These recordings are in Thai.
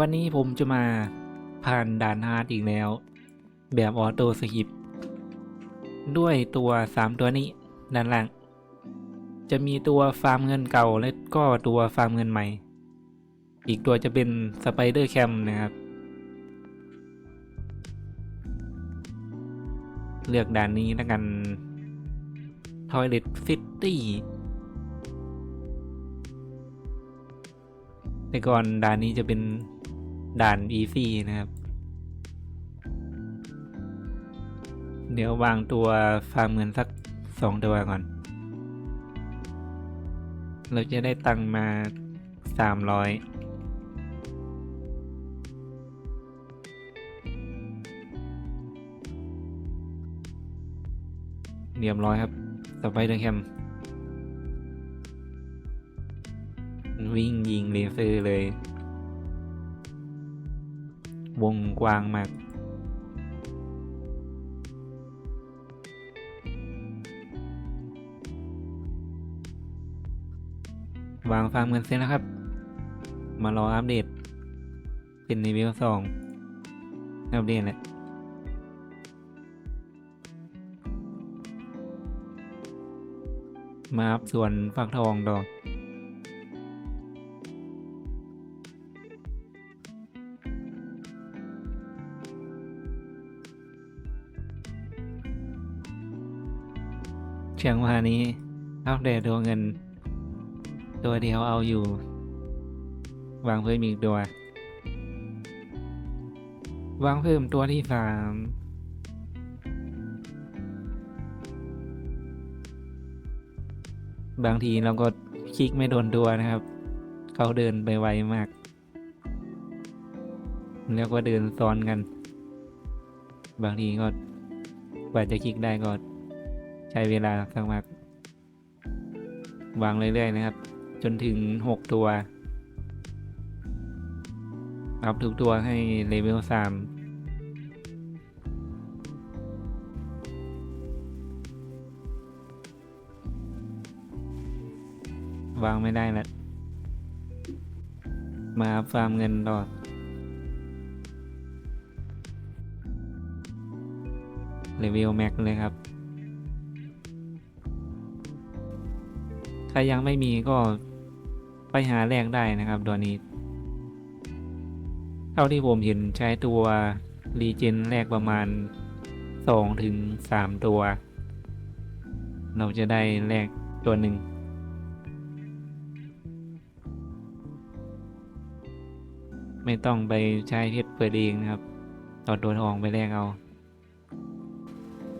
วันนี้ผมจะมาผ่านด่านฮาร์ดอีกแล้ว แบบออโต้สกิปด้วยตัวสามตัวนี้ด้านล่าง จะมีตัวฟาร์มเงินเก่าและก็ตัวฟาร์มเงินใหม่ อีกตัวจะเป็นสไปเดอร์แคมนะครับ เลือกด่านนี้แล้วกัน Toilet City แต่ก่อนด่านนี้จะเป็น ด่าน Easy นะครับ เดี๋ยววางตัวฟาร์มเงินสักสองตัวก่อน เราจะได้ตังค์มาสามร้อยเรียบร้อยครับสไปเดอร์แคมวิ่งยิงเลเซอร์เลย วงกว้างมากวางฟาร์มเงินเสร็จแล้วครับ มารออัปเดต เป็นรีวิวสองอัปเดตแหละมาอัพส่วนฟักทองดอก เชียงวานี้ อัปเดตตัวเงิน ตัวเดียวเอาอยู่ วางเพิ่มอีกตัว วางเพิ่มตัวที่สามบางทีเราก็คลิกไม่โดนตัวนะครับ เขาเดินไปไวมาก แล้วก็เดินซ้อนกัน บางทีก็กว่าจะคลิกได้ก็ ช้เวลาสักมากวางเรื่อยๆนะครับ จนถึงหกตัว อัพทุกตัวให้เลเวลสามวางไม่ได้ละ มาฟาร์มเงินต่อเลเวลแม็กเลยครับ ถ้ายังไม่มีก็ไปหาแลกได้นะครับตัวนี้ เท่าที่ผมเห็นใช้ตัวรีเจนแรกประมาณ2ถึง3ตัว เราจะได้แลกตัวหนึ่งไม่ต้องไปใช้เพชรเปิดเองนะครับต่อตัวทองไปแลกเอา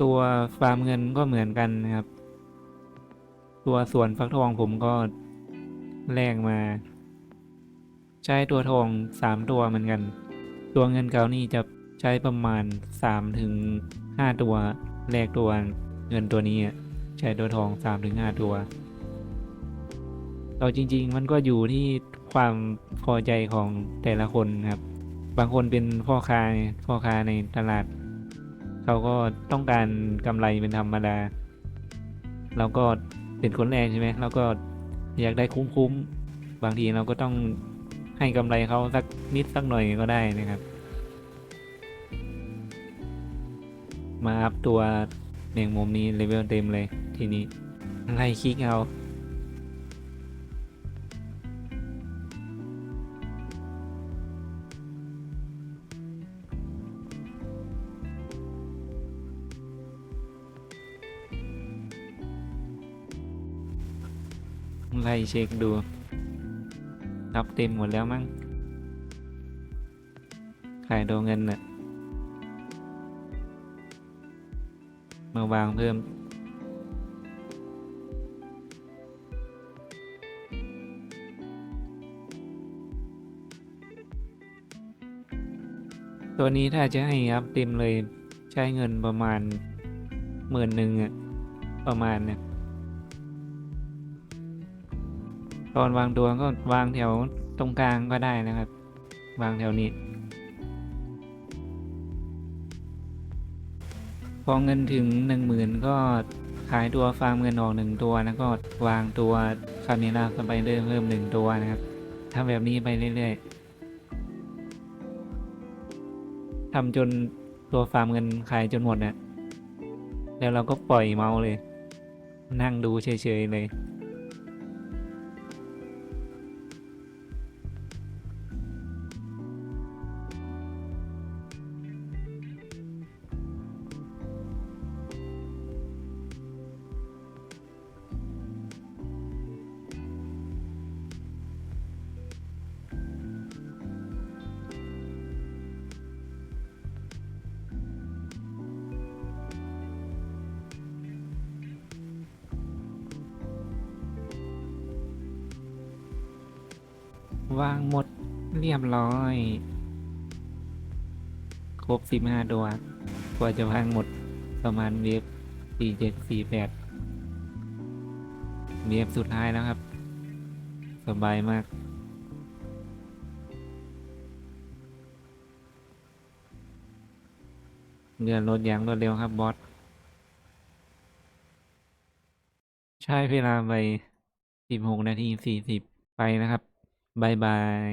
ตัวฟาร์มเงินก็เหมือนกันนะครับ ตัวส่วนฟักทองผมก็แลกมา ใช้ตัวทองสามตัวเหมือนกัน ตัวเงินเก่านี่จะใช้ประมาณสามถึงห้าตัวแลกตัวเงินตัวนี้อะใช้ตัวทองสามถึงห้าตัวเราจริง ๆ มันก็อยู่ที่ความพอใจของแต่ละคนครับ บางคนเป็นพ่อค้าพ่อค้าในตลาด เขาก็ต้องการกำไรเป็นธรรมดาเราก็ เป็นคนแรกใช่ไหมเราก็อยากได้คุ้มๆ บางทีเราก็ต้องให้กำไรเขาสักนิดสักหน่อยก็ได้นะครับ มาอัพตัวแมงมุมนี้เลเวลเต็มเลยทีนี้ไล่คลิกเอา ไล่เช็คดูนับเต็มหมดแล้วมั้งขายโดเงินน่ะ มาวางเพิ่ม ตัวนี้ถ้าจะให้อัพเต็มเลยใช้เงินประมาณหมื่นหนึ่งอะประมาณเนี่ย ตอนวางตัวก็วางแถวตรงกลางก็ได้นะครับ วางแถวนี้ พอเงินถึงหนึ่งหมื่นก็ขายตัวฟาร์มเงินออกหนึ่งตัวแล้วก็วางตัวคาเมล่าสไปเดอร์เพิ่มหนึ่งตัวนะครับทำแบบนี้ไปเรื่อยๆทำจนตัวฟาร์มเงินขายจนหมดน่ะแล้วเราก็ปล่อยเมาส์เลย นั่งดูเฉยๆเลย วางหมดเรียบร้อย ครบสิบห้าตัวกว่าจะวางหมดประมาณเวฟสี่เจ็ดสี่แปดเวฟสุดท้ายแล้วครับ สบายมากเรือรถอย่างรวดเร็วครับบอส ใช้เวลาไปสิบหกนาทีสี่สิบไปนะครับ บายบาย